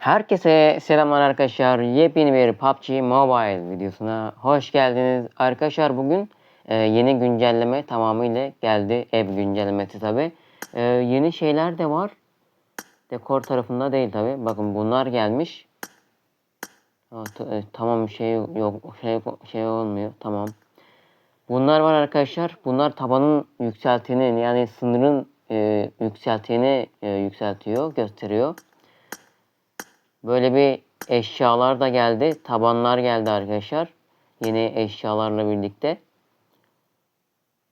Herkese selamlar arkadaşlar. Yepyeni bir PUBG Mobile videosuna hoş geldiniz. Arkadaşlar bugün e, yeni güncelleme tamamıyla geldi. Ev güncellemesi tabi. E, yeni şeyler de var. Dekor tarafında değil tabi. Bakın bunlar gelmiş. Ha, e, tamam şey yok şey şey olmuyor. Tamam. Bunlar var arkadaşlar. Bunlar tabanın yükseltini yani sınırın e, yükseltini e, yükseltiyor, gösteriyor. Böyle bir eşyalar da geldi. Tabanlar geldi arkadaşlar. Yeni eşyalarla birlikte.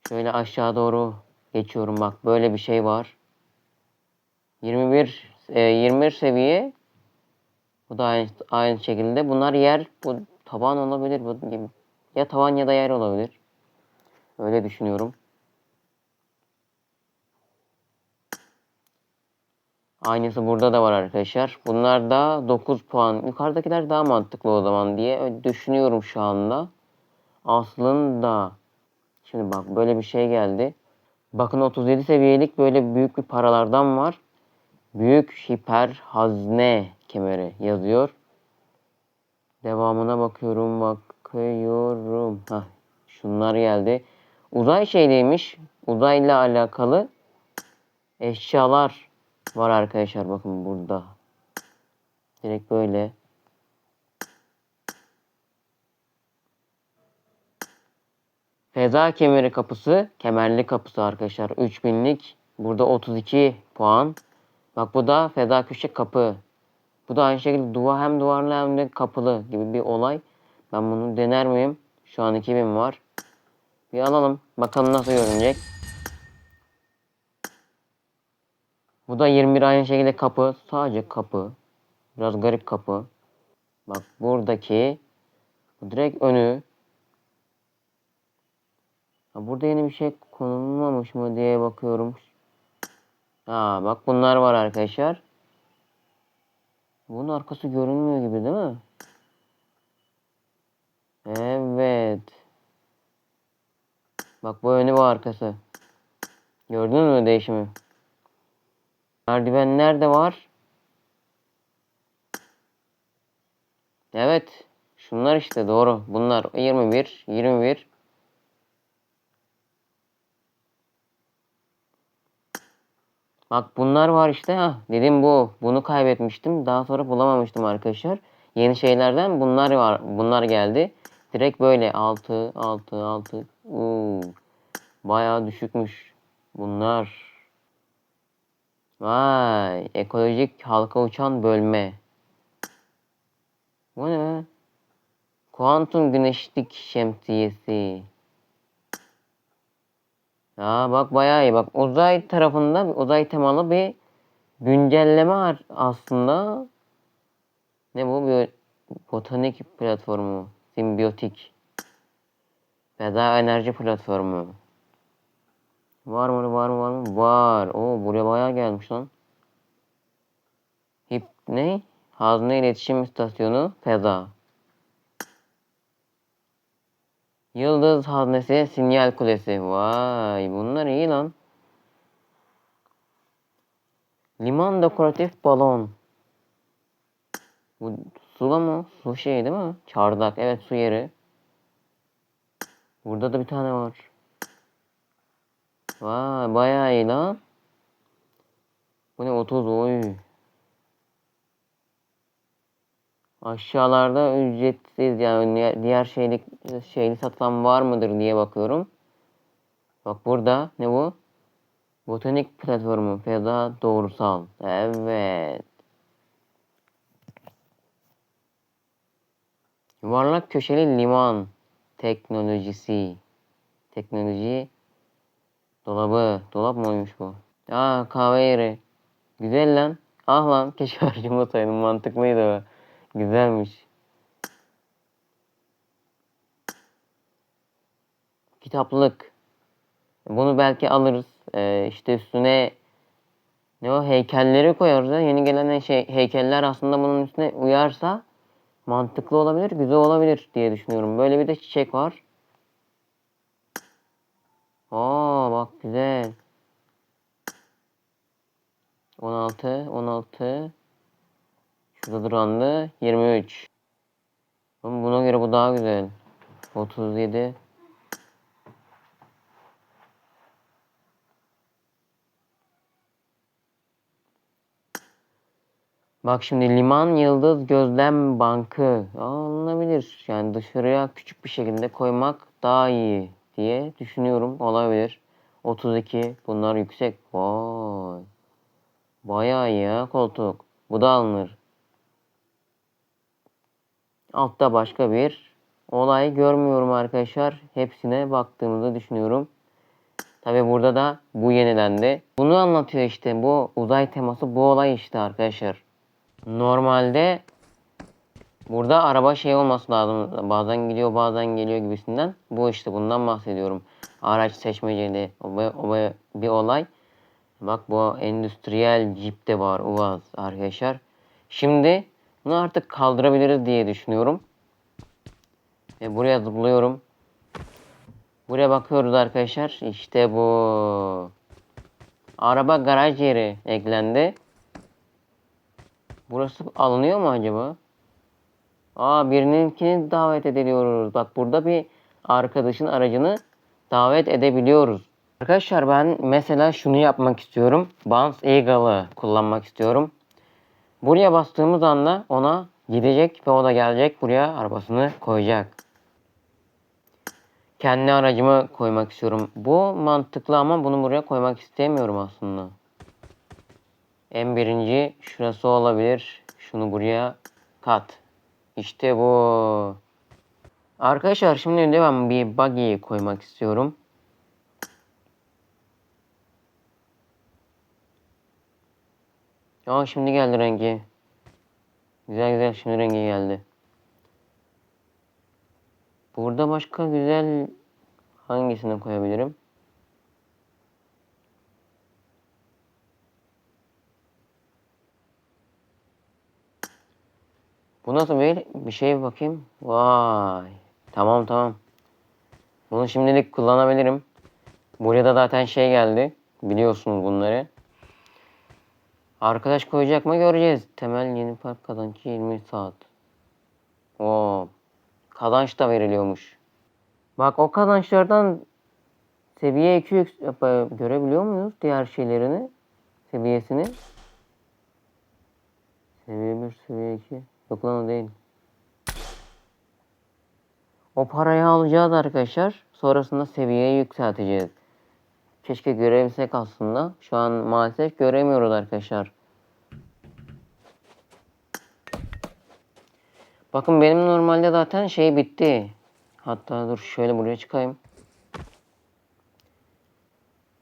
Şöyle aşağı doğru geçiyorum bak. Böyle bir şey var. 21 e, 21 seviye. Bu da aynı, aynı şekilde. Bunlar yer. Bu taban olabilir. Bu. Ya tavan ya da yer olabilir. Öyle düşünüyorum. Aynısı burada da var arkadaşlar. Bunlar da 9 puan. Yukarıdakiler daha mantıklı o zaman diye düşünüyorum şu anda. Aslında şimdi bak böyle bir şey geldi. Bakın 37 seviyelik böyle büyük bir paralardan var. Büyük hiper hazne kemeri yazıyor. Devamına bakıyorum bakıyorum. Hah, şunlar geldi. Uzay şeyliymiş. Uzayla alakalı eşyalar var arkadaşlar bakın burada. Direkt böyle. Feza kemeri kapısı, kemerli kapısı arkadaşlar. 3000'lik. Burada 32 puan. Bak bu da feda köşe kapı. Bu da aynı şekilde duvar hem duvarlı hem de kapılı gibi bir olay. Ben bunu dener miyim? Şu an 2000 var. Bir alalım. Bakalım nasıl görünecek. Bu da 21 aynı şekilde kapı. Sadece kapı. Biraz garip kapı. Bak buradaki bu direkt önü. Ha, burada yeni bir şey konulmamış mı diye bakıyorum. Ha bak bunlar var arkadaşlar. Bunun arkası görünmüyor gibi değil mi? Evet. Bak bu önü bu arkası. Gördün mü değişimi? Merdivenler de var. Evet. Şunlar işte doğru. Bunlar 21, 21. Bak bunlar var işte. Ha, dedim bu. Bunu kaybetmiştim. Daha sonra bulamamıştım arkadaşlar. Yeni şeylerden bunlar var. Bunlar geldi. Direkt böyle 6, 6, 6. Uuu. Bayağı düşükmüş. Bunlar. Vay, ekolojik halka uçan bölme. Bu ne? Kuantum güneşlik şemsiyesi. Ya bak bayağı iyi. Bak uzay tarafında uzay temalı bir güncelleme var aslında. Ne bu? Bir botanik platformu. Simbiyotik. Feda enerji platformu. Var mı var mı var mı? Var. Oo buraya bayağı gelmiş lan. Hip ne? Hazne iletişim istasyonu Feza. Yıldız haznesi sinyal kulesi. Vay bunlar iyi lan. Liman dekoratif balon. Bu su mı? Su şey değil mi? Çardak. Evet su yeri. Burada da bir tane var. Vay bayağı iyi lan. Bu ne 30 oy. Aşağılarda ücretsiz yani diğer şeylik şeyli satılan var mıdır diye bakıyorum. Bak burada ne bu? Botanik platformu Feda Doğrusal. Evet. Yuvarlak köşeli liman teknolojisi. Teknoloji Dolabı. Dolap mı oymuş bu? Aa kahve yeri. Güzel lan. Ah lan keşke harcamasaydım. Mantıklıydı o. Güzelmiş. Kitaplık. Bunu belki alırız. Ee, işte üstüne ne o heykelleri koyarız. ya. Yeni gelen şey heykeller aslında bunun üstüne uyarsa mantıklı olabilir, güzel olabilir diye düşünüyorum. Böyle bir de çiçek var. Aa bak güzel. 16, 16. Şurada duranlı 23. Ama buna göre bu daha güzel. 37. Bak şimdi Liman Yıldız Gözlem Bankı alınabilir. Yani dışarıya küçük bir şekilde koymak daha iyi diye düşünüyorum. Olabilir. 32. Bunlar yüksek. Vay. Bayağı ya koltuk. Bu da alınır. Altta başka bir olay görmüyorum arkadaşlar. Hepsine baktığımızı düşünüyorum. Tabi burada da bu yenilendi. Bunu anlatıyor işte. Bu uzay teması bu olay işte arkadaşlar. Normalde burada araba şey olması lazım. Bazen gidiyor bazen geliyor gibisinden. Bu işte bundan bahsediyorum. Araç seçmeceli bir olay. Bak bu endüstriyel Jeep de var Uvaz arkadaşlar. Şimdi bunu artık kaldırabiliriz diye düşünüyorum. Ve buraya zıplıyorum. Buraya bakıyoruz arkadaşlar. İşte bu. Araba garaj yeri eklendi. Burası alınıyor mu acaba? Aa birininkini davet ediliyoruz. Bak burada bir arkadaşın aracını davet edebiliyoruz. Arkadaşlar ben mesela şunu yapmak istiyorum. Bounce Eagle'ı kullanmak istiyorum. Buraya bastığımız anda ona gidecek ve o da gelecek buraya arabasını koyacak. Kendi aracımı koymak istiyorum. Bu mantıklı ama bunu buraya koymak istemiyorum aslında. En birinci şurası olabilir. Şunu buraya kat. İşte bu. Arkadaşlar şimdi de ben bir buggy koymak istiyorum. Aa şimdi geldi rengi. Güzel güzel şimdi rengi geldi. Burada başka güzel hangisini koyabilirim? Bu nasıl bir, bir şey bakayım. Vay. Tamam tamam. Bunu şimdilik kullanabilirim. Buraya da zaten şey geldi. Biliyorsunuz bunları. Arkadaş koyacak mı göreceğiz. Temel yeni park kazancı 20 saat. Oo. Kazanç da veriliyormuş. Bak o kazançlardan seviye 2 görebiliyor muyuz diğer şeylerini? Seviyesini. Seviye 1, seviye 2. Yok lan o değil. O parayı alacağız arkadaşlar. Sonrasında seviyeyi yükselteceğiz. Keşke görebilsek aslında. Şu an maalesef göremiyoruz arkadaşlar. Bakın benim normalde zaten şey bitti. Hatta dur şöyle buraya çıkayım.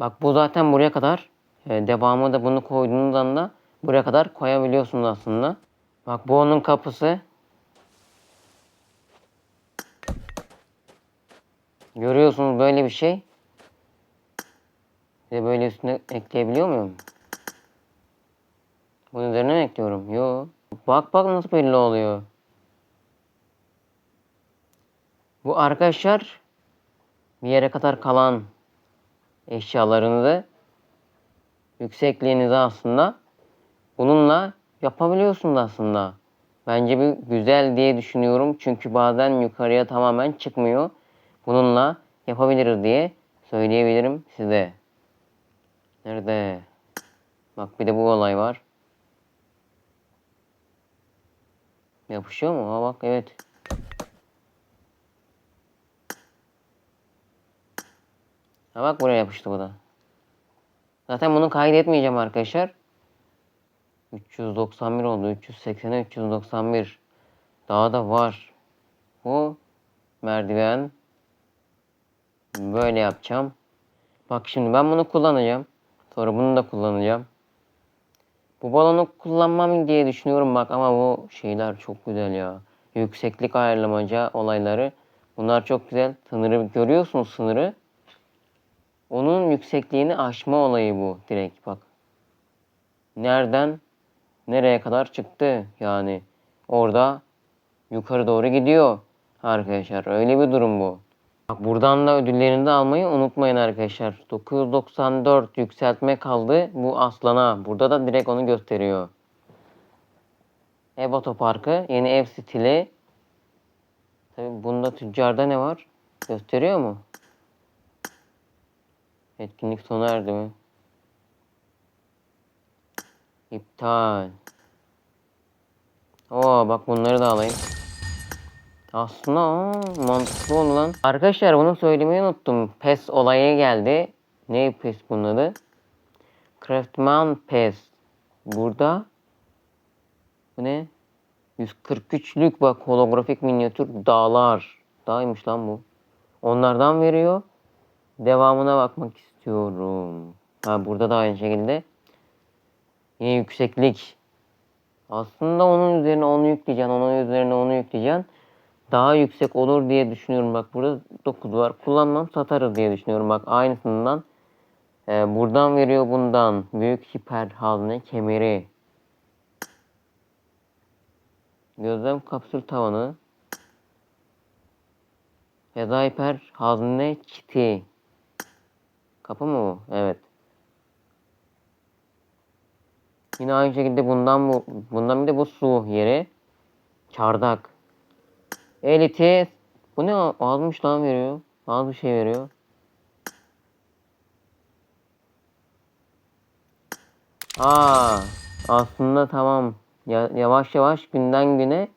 Bak bu zaten buraya kadar. E, devamı da bunu koyduğunuz anda buraya kadar koyabiliyorsunuz aslında. Bak bu onun kapısı. Görüyorsunuz böyle bir şey. Bir böyle üstüne ekleyebiliyor muyum? Bunun üzerine mi ekliyorum? Yo. Bak bak nasıl belli oluyor. Bu arkadaşlar bir yere kadar kalan eşyalarınızı yüksekliğinizi aslında bununla yapabiliyorsunuz aslında. Bence bir güzel diye düşünüyorum. Çünkü bazen yukarıya tamamen çıkmıyor. Bununla yapabiliriz diye söyleyebilirim size. Nerede? Bak bir de bu olay var. Yapışıyor mu? Ha bak evet. Ha bak buraya yapıştı bu da. Zaten bunu kaydetmeyeceğim arkadaşlar. 391 oldu. 380'e 391. Daha da var. Bu merdiven. Böyle yapacağım. Bak şimdi ben bunu kullanacağım. Sonra bunu da kullanacağım. Bu balonu kullanmam diye düşünüyorum bak ama bu şeyler çok güzel ya. Yükseklik ayarlamaca olayları. Bunlar çok güzel. Sınırı görüyorsunuz sınırı. Onun yüksekliğini aşma olayı bu direkt bak. Nereden nereye kadar çıktı yani. Orada yukarı doğru gidiyor arkadaşlar. Öyle bir durum bu. Bak buradan da ödüllerini de almayı unutmayın arkadaşlar. 994 yükseltme kaldı bu aslana. Burada da direkt onu gösteriyor. Ev otoparkı. Yeni ev stili. Tabii bunda tüccarda ne var? Gösteriyor mu? Etkinlik sona erdi mi? İptal. Oo bak bunları da alayım. Aslında mantıklı oldu lan. Arkadaşlar bunu söylemeyi unuttum. PES olayı geldi. Ne PES bunun adı? Craftman PES. Burada bu ne? 143'lük bak holografik minyatür dağlar. Dağymış lan bu. Onlardan veriyor. Devamına bakmak istiyorum. Ha burada da aynı şekilde. Yine yükseklik. Aslında onun üzerine onu yükleyeceksin. Onun üzerine onu yükleyeceksin. Daha yüksek olur diye düşünüyorum. Bak burada 9 var. Kullanmam satarız diye düşünüyorum. Bak aynısından. Ee, buradan veriyor bundan. Büyük hiper hazne kemeri. Gözlem kapsül tavanı. Feda hiper hazne kiti. Kapı mı bu? Evet. Yine aynı şekilde bundan bu bundan bir de bu su yeri. Çardak. Eliti. Bu ne almış lan veriyor. Az bir şey veriyor. Aa, aslında tamam. Ya, yavaş yavaş günden güne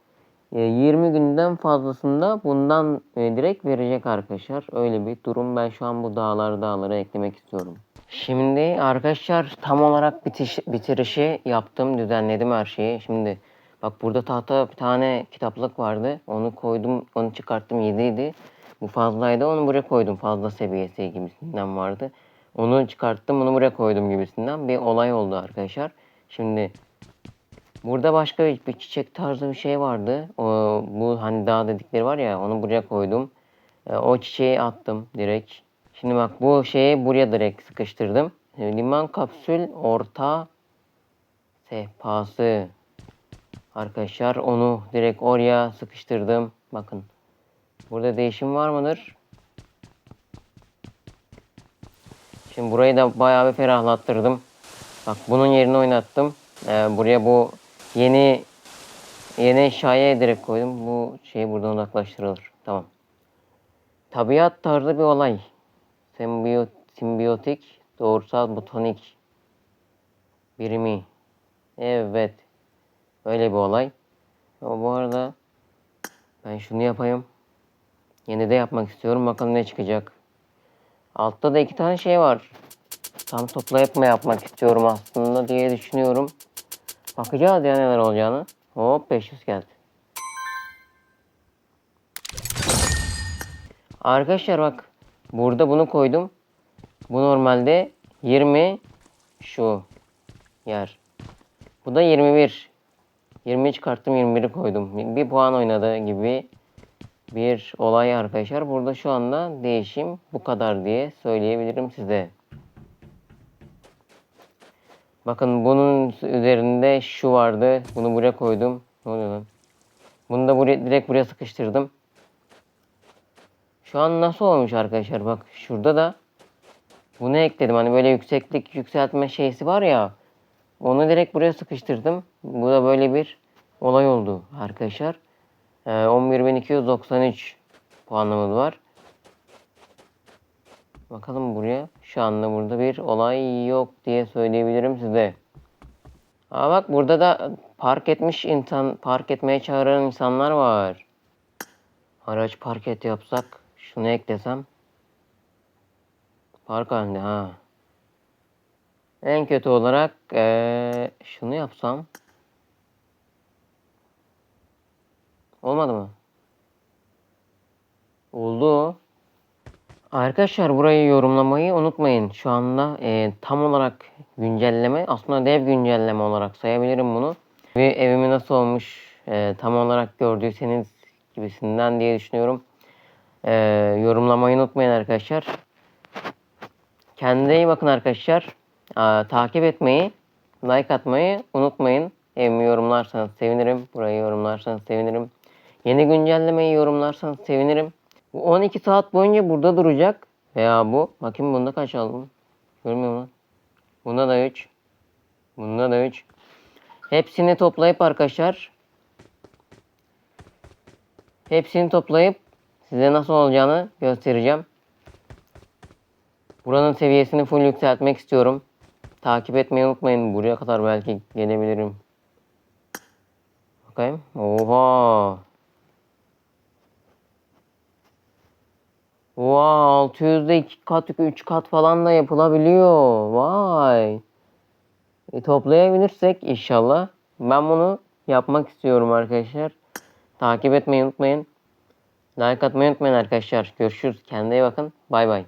e, 20 günden fazlasında bundan e, direkt verecek arkadaşlar. Öyle bir durum. Ben şu an bu dağları dağlara eklemek istiyorum. Şimdi arkadaşlar tam olarak bitiş, bitirişi yaptım. Düzenledim her şeyi. Şimdi bak burada tahta bir tane kitaplık vardı. Onu koydum. Onu çıkarttım 7 idi. Bu fazlaydı. Onu buraya koydum. Fazla seviyesi gibisinden vardı. Onu çıkarttım. Onu buraya koydum gibisinden. Bir olay oldu arkadaşlar. Şimdi Burada başka bir, bir çiçek tarzı bir şey vardı. O, bu hani dağ dedikleri var ya onu buraya koydum. E, o çiçeği attım direkt. Şimdi bak bu şeyi buraya direkt sıkıştırdım. E, liman kapsül orta sehpası. Arkadaşlar onu direkt oraya sıkıştırdım. Bakın. Burada değişim var mıdır? Şimdi burayı da bayağı bir ferahlattırdım. Bak bunun yerini oynattım. Ee, buraya bu yeni yeni eşyaya direkt koydum. Bu şeyi buradan uzaklaştırılır. Tamam. Tabiat tarzı bir olay. Simbiyot, simbiyotik, doğrusal botanik birimi. Evet. Öyle bir olay. Ama bu arada ben şunu yapayım. Yeni de yapmak istiyorum. Bakalım ne çıkacak. Altta da iki tane şey var. Tam toplayıp mı yapmak istiyorum aslında diye düşünüyorum. Bakacağız ya neler olacağını. Hop 500 geldi. Arkadaşlar bak. Burada bunu koydum. Bu normalde 20 şu yer. Bu da 21. 20 çıkarttım 21'i koydum. Bir puan oynadı gibi bir olay arkadaşlar. Burada şu anda değişim bu kadar diye söyleyebilirim size. Bakın bunun üzerinde şu vardı. Bunu buraya koydum. Ne oluyor lan? Bunu da buraya, direkt buraya sıkıştırdım. Şu an nasıl olmuş arkadaşlar? Bak şurada da bunu ekledim. Hani böyle yükseklik yükseltme şeysi var ya. Onu direkt buraya sıkıştırdım. Bu da böyle bir olay oldu arkadaşlar. Ee, 11.293 puanımız var. Bakalım buraya. Şu anda burada bir olay yok diye söyleyebilirim size. Aa bak burada da park etmiş insan, park etmeye çağıran insanlar var. Araç park et yapsak, şunu eklesem. Park halinde ha. En kötü olarak ee, şunu yapsam. Olmadı mı? Oldu. Arkadaşlar burayı yorumlamayı unutmayın. Şu anda e, tam olarak güncelleme aslında dev güncelleme olarak sayabilirim bunu. Ve evimi nasıl olmuş e, tam olarak gördüyseniz gibisinden diye düşünüyorum. E, yorumlamayı unutmayın arkadaşlar. Kendinize iyi bakın arkadaşlar. Takip etmeyi, like atmayı unutmayın. Evimi yorumlarsanız sevinirim. Burayı yorumlarsanız sevinirim. Yeni güncellemeyi yorumlarsanız sevinirim. Bu 12 saat boyunca burada duracak. Veya bu. Bakayım bunda kaç aldım. Görmüyor musun? Bunda da 3. Bunda da 3. Hepsini toplayıp arkadaşlar Hepsini toplayıp size nasıl olacağını göstereceğim. Buranın seviyesini full yükseltmek istiyorum. Takip etmeyi unutmayın. Buraya kadar belki gelebilirim. Bakayım. Oha. Oha 600'de 2 kat 3 kat falan da yapılabiliyor. Vay. E, toplayabilirsek inşallah. Ben bunu yapmak istiyorum arkadaşlar. Takip etmeyi unutmayın. Like atmayı unutmayın arkadaşlar. Görüşürüz. Kendine iyi bakın. Bay bay.